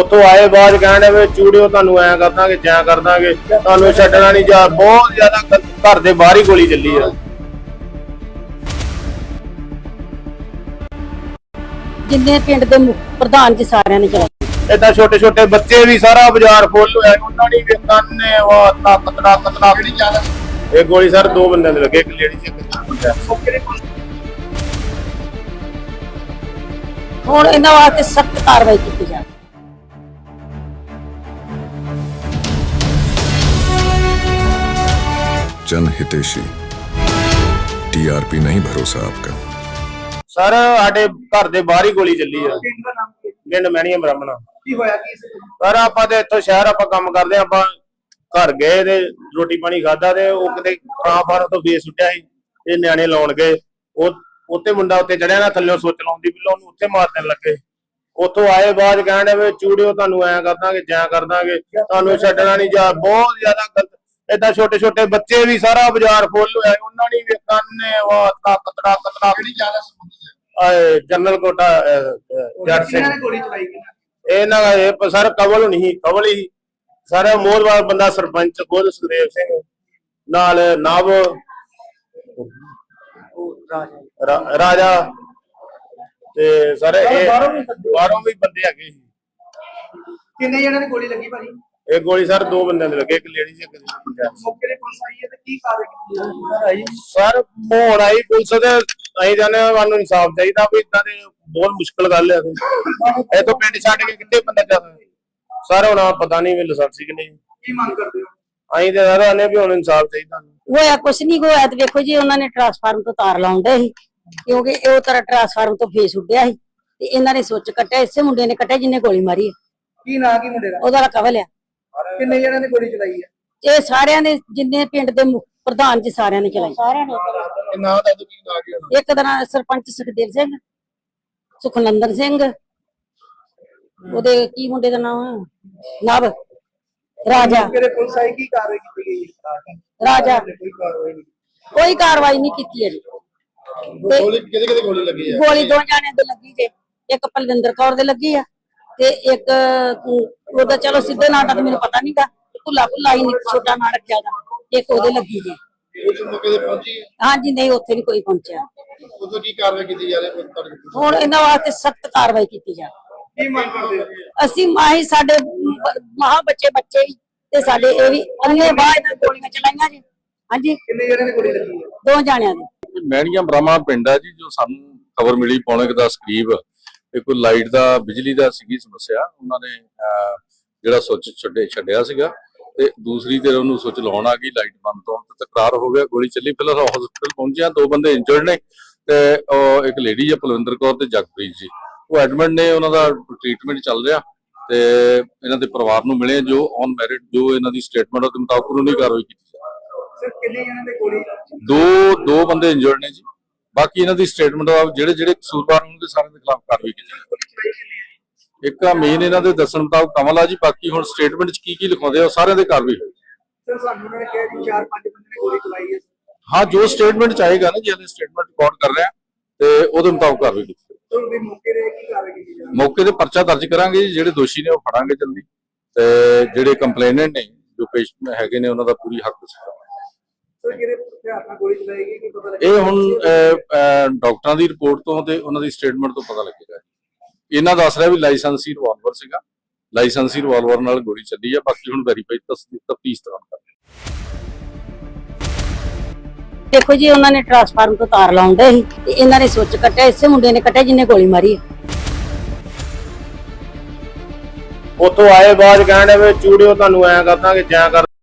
ਉੱਥੋਂ ਆਏ ਬਾਅਦ ਕਹਿੰਦੇ ਵੀ ਚੂੜਿਓ ਤੁਹਾਨੂੰ ਐਂ ਕਰ ਦਾਂਗੇ ਜੈਂ ਕਰ ਦਾਂਗੇ। ਤੁਹਾਨੂੰ ਛੱਡਣਾ ਨਹੀਂ ਜਾ ਬਹੁਤ ਜ਼ਿਆਦਾ ਘਰ ਦੇ ਬਾਹਰ ਹੀ ਗੋਲੀ ਚੱਲੀ ਆ। ਜਿੰਨੇ ਪਿੰਡ ਦੇ ਪ੍ਰਧਾਨ ਜੀ ਸਾਰਿਆਂ ਨੇ ਚਲਾਈ ਏਦਾਂ ਛੋਟੇ ਛੋਟੇ ਬੱਚੇ ਵੀ ਸਾਰਾ ਬਾਜ਼ਾਰ ਫੁੱਲ ਹੋਇਆ ਉਹਨਾਂ ਨੇ ਵੀ ਕੰਨੇ ਵਾ ਤੱਕ ਤੜਾ ਤੜਾ ਕਿਹੜੀ ਚੱਲ। ਇਹ ਗੋਲੀ ਸਰ ਦੋ ਬੰਦਿਆਂ ਦੇ ਲੱਗੇ ਇੱਕ ਲੇਡੀ ਸੀ ਇੱਕ ਹੁਣ ਇਹਨਾਂ ਵਾਸਤੇ ਸਖਤ ਕਾਰਵਾਈ ਕੀਤੀ ਜਾਵੇ। जन हितेशी टीआरपी नहीं भरोसा आपका ਸਰ ਸਾਡੇ ਘਰ ਦੇ ਬਾਹਰ ਹੀ ਗੋਲੀ ਚੱਲੀ ਆ ਪਿੰਡ ਦਾ ਨਾਮ ਕੀ ਹੈ? ਪਿੰਡ ਮਹਿਣੀਆਂ ਬ੍ਰਾਹਮਣਾ ਕੀ ਹੋਇਆ ਕੀ ਸੀ ਸਰ ਆਪਾਂ ਤੇ ਇੱਥੋਂ ਸ਼ਹਿਰ ਆਪਾਂ ਕੰਮ ਕਰਦੇ ਹਾਂ, ਆਪਾਂ ਘਰ ਗਏ ਤੇ ਰੋਟੀ ਪਾਣੀ ਖਾਦਾ ਤੇ ਉਹ ਕਿਤੇ ਫਾਂ ਫਾਰ ਤੋਂ ਫੇਸ ਸੁੱਟਿਆ ਸੀ ਇਹ ਨਿਆਣੇ ਲਾਉਣ ਗਏ ਉਹ ਉੱਤੇ ਮੁੰਡਾ ਉੱਤੇ ਚੜਿਆ ਨਾ ਥੱਲੇ ਸੁੱਚ ਲਾਉਂਦੀ ਵੀ ਉਹਨੂੰ ਉੱਤੇ ਮਾਰ ਦੇਣ ਲੱਗੇ ਉੱਥੋਂ ਆਏ ਬਾਅਦ ਕਹਿੰਦੇ ਵੀ ਚੂੜਿਓ ਤੁਹਾਨੂੰ ਐਂ ਕਰ ਦਾਂਗੇ ਜੈਂ ਕਰ ਦਾਂਗੇ ਤੁਹਾਨੂੰ ਛੱਡਣਾ ਨਹੀਂ ਜਾ ਬਹੁਤ ਜ਼ਿਆਦਾ ਗਲਤ ਏਦਾਂ ਛੋਟੇ ਛੋਟੇ ਬੱਚੇ ਵੀ ਸਾਰਾ ਬਾਜ਼ਾਰ ਫੁੱਲ ਹੋਇਆ ਉਹਨਾਂ ਨੇ ਵੀ ਕੰਨੇ ਵਾ ਤੱਕ ਤੜਾ ਤੜਾ ਕਿਹੜੀ ਜਗ੍ਹਾ ਸੰਬੰਧਿਤ ਆਏ ਜਨਰਲ ਕੋਟਾ ਜੱਟ ਸਿੰਘ। ਕਿਹਨਾਂ ਨੇ ਗੋਲੀ ਚਲਾਈ ਕਿਹਨਾਂ ਇਹ ਸਰ ਕਵਲ ਨਹੀਂ ਕਵਲ ਹੀ। ਸਾਰਾ ਮੋਹਰਵਾਲ ਬੰਦਾ ਸਰਪੰਚ ਗੋਲ ਸੁਖਦੇਵ ਸਿੰਘ। ਨਾਲ ਨਵ ਰਾਜਾ। ਤੇ ਸਰ ਇਹ ਬਾਹਰੋਂ ਵੀ ਬੰਦੇ? ਬਾਹਰੋਂ ਵੀ ਬੰਦੇ ਹੈਗੇ ਸੀ। ਕਿੰਨੇ ਜਣਾਂ ਦੀ ਗੋਲੀ ਲੱਗੀ ਭਾਜੀ? ਇਹ ਗੋਲੀ ਸਰ ਦੋ ਬੰਦਿਆਂ ਦੇ ਲੱਗੇ ਇੱਕ ਲੇਡੀ ਸੀ ਇੱਕ ਜੈਂਟਸ ਮੌਕੇ ਤੇ ਪੁਲਿਸ ਆਈ ਹੈ ਤੇ ਕੀ ਕਾਰਵਾਈ ਕੀਤੀ ਸਰ ਮੋਹਰ ਆਈ ਪੁਲਿਸ ਦੇ ਅਸੀਂ ਜਾਣੇ ਸਾਨੂੰ ਇਨਸਾਫ ਚਾਹੀਦਾ ਵੀ ਇਦਾਂ ਦੇ ਬਹੁਤ ਮੁਸ਼ਕਲ ਗੱਲ ਹੈ ਇਹ ਤੋਂ ਪਿੰਡ ਛੱਡ ਕੇ ਕਿੱਥੇ ਬੰਦਾ ਜਾ ਸਰ ਹੁਣ ਪਤਾ ਨਹੀਂ ਵੀ ਲਾਇਸੈਂਸ ਕਿ ਨਹੀਂ। ਕੀ ਮੰਗ ਕਰਦੇ ਹੋ? ਅਸੀਂ ਤੇ ਸਾਰਾ ਨੇ ਵੀ ਹੁਣ ਇਨਸਾਫ ਚਾਹੀਦਾ। ਹੋਇਆ ਕੁਛ ਨਹੀਂ ਹੋਇਆ ਤੇ ਵੇਖੋ ਜੀ ਉਹਨਾਂ ਨੇ ਟਰਾਂਸਫਾਰਮ ਤੋਂ ਤਾਰ ਲਾਉਂਦੇ ਸੀ। ਕਿਉਂਕਿ ਇਹ ਉਹ ਤਰ੍ਹਾਂ ਟਰਾਂਸਫਾਰਮ ਤੋਂ ਫੇਸ ਉੱਡਿਆ ਸੀ। ਤੇ ਇਹਨਾਂ ਨੇ ਸੁੱਚ ਕੱਟਿਆ ਇਸੇ ਮੁੰਡੇ ਨੇ ਕੱਟਿਆ ਜਿਹਨੇ ਗੋਲੀ ਮਾਰੀ ਕੀ ਨਾਂ ਕੀ ਮੁੰਡੇ ਦਾ? ਉਹਦਾ ਕਵਲ ਆ। ਕਿੰਨੇ ਜਣਾਂ ਨੇ ਗੋਲੀ ਚਲਾਈ ਹੈ ਇਹ ਸਾਰਿਆਂ ਨੇ ਜਿੰਨੇ ਪਿੰਡ ਦੇ ਮੁ- ਪ੍ਰਧਾਨ ਜੀ ਸਾਰਿਆਂ ਨੇ ਚਲਾਈ। ਸਾਰਿਆਂ ਨੇ। ਨਾ ਦਾ ਕੀ ਨਾ ਗਿਆ ਇੱਕ ਦਾ ਨਾਂ ਸਰਪੰਚ ਸੁਖਦੇਵ ਸਿੰਘ ਸੁਖਨੰਦਨ ਸਿੰਘ। ਉਹਦੇ ਕੀ ਮੁੰਡੇ ਦਾ ਨਾਮ ਨਵ। ਰਾਜਾ। ਤੇ ਪੁਲਿਸ ਆਈ ਕੀ ਕਾਰਵਾਈ ਕੀਤੀ ਗਈ? ਹੈ ਰਾਜਾ। ਕੋਈ ਕਾਰਵਾਈ ਨਹੀਂ ਕੋਈ ਕਾਰਵਾਈ ਨਹੀਂ ਕੀਤੀ ਹੈ ਤੇ ਗੋਲੀ ਕਿਹਦੇ ਕਿਹਦੇ ਗੋਲੀ ਲੱਗੀ ਹੈ ਗੋਲੀ ਦੋ ਜਾਣਿਆਂ ਦੇ ਲੱਗੀ ਜੇ। ਇੱਕ ਪਲਵਿੰਦਰ ਕੌਰ ਦੇ ਲੱਗੀ ਆ। ਤੇ ਇੱਕ ਉਹਦਾ ਚਲੋ ਸਿੱਧੇ ਨਾਂ ਦਾ ਤਾਂ ਮੈਨੂੰ ਪਤਾ ਨਹੀਂਗਾ ਭੁੱਲਾ ਭੁੱਲਾ ਹੀ ਨਿੱਕ ਛੋਟਾ ਨਾਂ ਰੱਖਿਆ ਦਾ ਇੱਕ ਉਹਦੇ ਲੱਗੀ ਜੇ ਉਸ ਮੌਕੇ ਤੇ ਪਹੁੰਚੀ ਹਾਂਜੀ ਨਹੀਂ ਉੱਥੇ ਨਹੀਂ ਕੋਈ ਪਹੁੰਚਿਆ। ਉਦੋਂ ਕੀ ਕਾਰਵਾਈ ਕੀਤੀ ਜਾ ਰਹੀ ਹੈ? ਹੁਣ ਇਹਨਾਂ ਵਾਸਤੇ ਸਖਤ ਕਾਰਵਾਈ ਕੀਤੀ ਜਾਵੇ ਕੀ ਮੰਗ ਕਰਦੇ ਹੋ? ਅਸੀਂ ਮਾਹੀ ਸਾਡੇ ਮਹਾ ਬੱਚੇ ਬੱਚੇ ਹੀ ਤੇ ਸਾਡੇ ਇਹ ਵੀ ਅੰਨੇ ਬਾਅਦ ਇਹਨਾਂ ਗੋਲੀਆਂ ਚਲਾਈਆਂ ਜੀ। ਹਾਂਜੀ। ਕਿੰਨੇ ਜਣਾਂ ਦੀ ਗੋਲੀ ਲੱਗੀ ਦੋ ਜਾਣਿਆਂ ਦੇ। ਮਹਿਣੀਆਂ ਬ੍ਰਹਮਾ ਪਿੰਡ ਹੈ ਜੀ ਜੋ ਸਾਨੂੰ ਖਬਰ ਮਿਲੀ ਪੌਣੇ ਕੁ ਦਸ ਕਰੀਬ। ਕੋਈ ਲਾਈਟ ਦਾ ਬਿਜਲੀ ਦਾ ਸੀਗੀ ਸਮੱਸਿਆ ਉਹਨਾਂ ਨੇ ਜਿਹੜਾ ਸੁੱਚ ਛੱਡੇ ਛੱਡਿਆ ਸੀਗਾ ਤੇ ਦੂਸਰੀ ਤੇ ਉਹਨੂੰ ਸੁੱਚ ਲਾਉਣ ਆ ਗਈ ਲਾਈਟ ਬੰਦ ਤੋਂ ਤੇ ਤਕਰਾਰ ਹੋ ਗਿਆ ਗੋਲੀ ਚੱਲੀ ਫਿਲਹਾਲ ਹਸਪੀਟਲ ਪਹੁੰਚਿਆ ਦੋ ਬੰਦੇ ਇੰਜਰਡ ਨੇ ਤੇ ਉਹ ਇੱਕ ਲੇਡੀ ਹੈ ਪਲਵਿੰਦਰ ਕੌਰ ਤੇ ਜਗਪ੍ਰੀਤ ਜੀ। ਉਹ ਐਡਮਿਟ ਨੇ ਉਹਨਾਂ ਦਾ ਟ੍ਰੀਟਮੈਂਟ ਚੱਲ ਰਿਹਾ ਤੇ ਇਹਨਾਂ ਦੇ ਪਰਿਵਾਰ ਨੂੰ ਮਿਲੇ ਜੋ ਔਨ ਮੈਰਿਟ ਜੋ ਇਹਨਾਂ ਦੀ ਸਟੇਟਮੈਂਟ ਉਹਦੇ ਮੁਤਾਬਕ ਕਾਨੂੰਨੀ ਕਾਰਵਾਈ ਕੀਤੀ ਸਿਰ ਕਿੰਨੇ ਜਣਾਂ ਦੀ ਗੋਲੀ? ਦੋ ਦੋ ਬੰਦੇ ਇੰਜਰਡ ਨੇ ਜੀ। ਬਾਕੀ ਇਹਨਾਂ ਦੀ ਸਟੇਟਮੈਂਟ ਆ ਜਿਹੜੇ ਜਿਹੜੇ ਕਸੂਰਵਾਰ ਹੋਣਗੇ ਸਾਰਿਆਂ ਦੇ ਖਿਲਾਫ ਕਾਰਵਾਈ ਕੀਤੀ ਹੈ? ਇੱਕ ਆ ਮੇਨ ਇਹਨਾਂ ਦੇ ਦੱਸਣ ਮੁਤਾਬਕ ਕਮਲ ਆ ਜੀ ਬਾਕੀ ਹੁਣ ਸਟੇਟਮੈਂਟ 'ਚ ਕੀ ਕੀ ਲਿਖਾਉਂਦੇ ਆ ਸਾਰਿਆਂ ਦੇ ਕਾਰਵਾਈ ਹੋਈ ਸਰ ਸਾਨੂੰ ਉਹਨਾਂ ਨੇ ਕਿਹਾ ਕਿ ਚਾਰ ਪੰਜ ਬੰਦੇ ਨੇ ਗੋਲੀ ਚਲਾਈ ਹੈ। ਹਾਂ ਜੋ ਸਟੇਟਮੈਂਟ ਚਾਹੇਗਾ ਨਾ ਜੀ ਅਸੀਂ ਸਟੇਟਮੈਂਟ ਰਿਕਾਰਡ ਕਰ ਰਹੇ ਤੇ ਉਹਦੇ ਮੁਤਾਬਕ ਕਾਰਵਾਈ ਕੀਤੀ ਮੌਕੇ ਤੇ ਪਰਚਾ ਦਰਜ ਕਰਾਂਗੇ ਜੀ ਜਿਹੜੇ ਦੋਸ਼ੀ ਨੇ ਉਹ ਫੜਾਂਗੇ ਜਲਦੀ। ਤੇ ਜਿਹੜੇ ਕੰਪਲੇਨੈਂਟ ਨੇ ਜੋ ਪੇਸ਼ ਹੈਗੇ ਨੇ ਉਹਨਾਂ ਦਾ ਪੂਰੀ ਹੱਕ ਸੀ ਇਹ ਹੁਣ ਡਾਕਟਰਾਂ ਦੀ ਰਿਪੋਰਟ ਤੋਂ ਤੇ ਉਹਨਾਂ ਦੀ ਸਟੇਟਮੈਂਟ ਤੋਂ ਪਤਾ ਲੱਗੇਗਾ ਇਹਨਾਂ ਦੱਸ ਰਿਹਾ ਵੀ ਲਾਇਸੈਂਸੀ ਰਿਵਾਲਵਰ ਸੀਗਾ। ਲਾਇਸੈਂਸੀ ਰਿਵਾਲਵਰ ਨਾਲ ਗੋਲੀ ਚੱਲੀ ਆ ਬਾਕੀ ਹੁਣ ਵੈਰੀਫਾਈ ਤਫਤੀਸ਼ ਦੌਰਾਨ ਕਰ ਦੇਖੋ ਜੀ ਉਹਨਾਂ ਨੇ ਟਰਾਂਸਫਾਰਮ ਤੋਂ ਤਾਰ ਲਾਉਂਦੇ ਸੀ ਤੇ ਇਹਨਾਂ ਨੇ ਸੁੱਚ ਕੱਟਿਆ ਇਸੇ ਮੁੰਡੇ ਨੇ ਕੱਟਿਆ ਜਿਹਨੇ ਗੋਲੀ ਮਾਰੀ ਹੈ ਉੱਥੋਂ ਆਏ ਬਾਅਦ ਕਹਿੰਦੇ ਵੀ ਚੂੜਿਓ ਤੁਹਾਨੂੰ ਐਂ ਕਰ ਦਾਂਗੇ ਜੈਂ ਕਰ